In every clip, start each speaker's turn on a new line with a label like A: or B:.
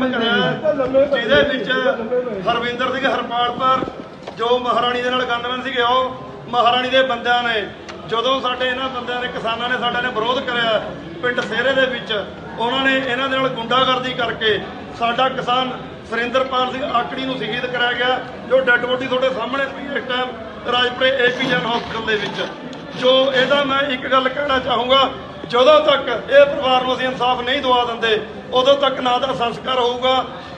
A: ਕੰਮ ਕਰਿਆ ਜਿਹਦੇ ਵਿੱਚ ਹਰਵਿੰਦਰ ਸਿੰਘ ਹਰਪਾਲਪੁਰ ਜੋ ਮਹਾਰਾਣੀ ਦੇ ਨਾਲ ਗੰਦਮਨ ਸੀਗੇ, ਉਹ ਮਹਾਰਾਣੀ ਦੇ ਬੰਦਿਆਂ ਨੇ, ਜਦੋਂ ਸਾਡੇ ਇਹਨਾਂ ਬੰਦਿਆਂ ਨੇ, ਕਿਸਾਨਾਂ ਨੇ ਸਾਡੇ ਨੇ ਵਿਰੋਧ ਕਰਿਆ ਪਿੰਡ ਸੇਰੇ ਦੇ ਵਿੱਚ, ਉਹਨਾਂ ਨੇ ਇਹਨਾਂ ਦੇ ਨਾਲ ਗੁੰਡਾਗਰਦੀ ਕਰਕੇ ਸਾਡਾ ਕਿਸਾਨ ਸੁਰਿੰਦਰਪਾਲ ਸਿੰਘ ਆਕੜੀ ਨੂੰ ਸ਼ਹੀਦ ਕਰਾਇਆ ਗਿਆ, ਜੋ ਡੈੱਡ ਬੋਡੀ ਤੁਹਾਡੇ ਸਾਹਮਣੇ ਪਈ ਇਸ ਟਾਈਮ ਰਾਜਪੁਰੇ ਏਪੀਜਨ ਹਸਪਤਾਲ ਦੇ ਵਿੱਚ। ਜੋ ਇਹਦਾ ਮੈਂ ਇੱਕ ਗੱਲ ਕਹਿਣਾ ਚਾਹੂੰਗਾ ਜਦੋਂ ਤੱਕ ਇਹ ਪਰਿਵਾਰ ਨੂੰ ਅਸੀਂ ਇਨਸਾਫ ਨਹੀਂ ਦਵਾ ਦਿੰਦੇ ਉਦੋਂ ਤੱਕ ਨਾ ਦਾ ਸੰਸਕਾਰ ਹੋਊਗਾ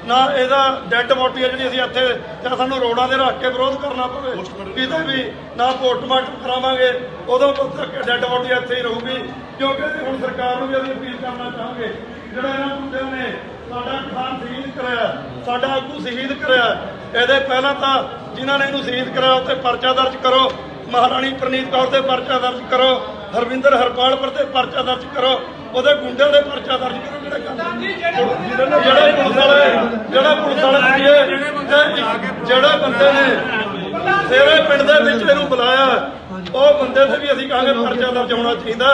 A: ਨਾ ਇਹਦਾ ਡੈੱਡ ਬੋਡੀ ਜਿਹੜੀ ਅਸੀਂ ਇੱਥੇ ਜਾਂ ਸਾਨੂੰ ਰੋਡਾਂ ਦੇ ਰੱਖ ਕੇ ਵਿਰੋਧ ਕਰਨਾ ਪਵੇ ਕਿਤੇ ਵੀ ਨਾ ਪੋਸਟਮਾਰਟਮ ਕਰਾਵਾਂਗੇ ਉਦੋਂ ਤੱਕ ਡੈੱਡ ਬੋਡੀ ਇੱਥੇ ਹੀ ਰਹੂਗੀ ਕਿਉਂਕਿ ਹੁਣ ਸਰਕਾਰ ਨੂੰ ਵੀ ਅਸੀਂ ਅਪੀਲ ਕਰਨਾ ਚਾਹਾਂਗੇ ਜਿਹੜਾ ਇਹਨਾਂ ਮੁੰਡਿਆਂ ਨੇ ਸਾਡਾ ਕਿਸਾਨ ਸ਼ਹੀਦ ਕਰਿਆ ਸਾਡਾ ਆਗੂ ਸ਼ਹੀਦ ਕਰਿਆ ਇਹਦੇ ਪਹਿਲਾਂ ਤਾਂ ਜਿਨ੍ਹਾਂ ਨੇ ਇਹਨੂੰ ਸ਼ਹੀਦ ਕਰਾਇਆ ਉੱਤੇ ਪਰਚਾ ਦਰਜ ਕਰੋ ਮਹਾਰਾਣੀ ਪ੍ਰਨੀਤ ਕੌਰ ਤੇ ਪਰਚਾ ਦਰਜ ਕਰੋ ਹਰਵਿੰਦਰ ਹਰਪਾਲਪੁਰ ਤੇ ਪਰਚਾ ਦਰਜ ਕਰੋ। ਉਹਦੇ ਗੁੰਡਿਆਂ ਦੇ ਪਰਚਾ ਦਰਜ ਕਰੋ ਜਿਹੜੇ ਕੰਮ ਜਿਹੜੇ ਪੁਲਿਸ ਵਾਲੇ ਜਿਹੜਾ ਪੁਲਿਸ ਵਾਲੇ ਸੀਗੇ ਜਿਹੜੇ ਬੰਦੇ ਨੇ ਸੇਰੇ ਪਿੰਡ ਦੇ ਵਿੱਚ ਇਹਨੂੰ ਬੁਲਾਇਆ। ਉਹ ਬੰਦੇ ਤੇ ਵੀ ਅਸੀਂ ਕਹਾਂਗੇ ਪਰਚਾ ਦਰਜ ਹੋਣਾ ਚਾਹੀਦਾ।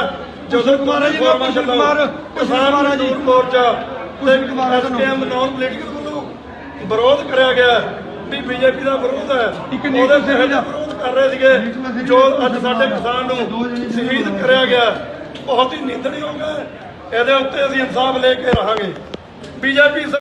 A: ਜਦੋਂ ਕੁਮਾਰ ਜੀ ਕੁਮਾਰ ਕਿਸਾਨ ਮਜ਼ਦੂਰ ਮੋਰਚਾ ਤੇ ਐਸਕੇਐਮ ਨਾਨ ਪੋਲੀਟੀਕਲ ਵੱਲੋਂ ਵਿਰੋਧ ਕਰਿਆ ਗਿਆ। ਵੀ ਬੀਜੇਪੀ ਦਾ ਵਿਰੋਧ ਹੈ। ਉਹਦੇ ਤਹਿਤ ਵਿਰੋਧ ਕਰ ਰਹੇ ਸੀਗੇ ਜੋ ਅੱਜ ਸਾਡੇ ਕਿਸਾਨ ਨੂੰ ਸ਼ਹੀਦ ਕਰਿਆ ਗਿਆ ਬਹੁਤ ਹੀ ਨਿੰਦਣਯੋਗ ਹੈ ਇਹਦੇ ਉੱਤੇ ਅਸੀਂ ਇਨਸਾਫ ਲੈ ਕੇ ਰਹਾਂਗੇ ਬੀਜੇਪੀ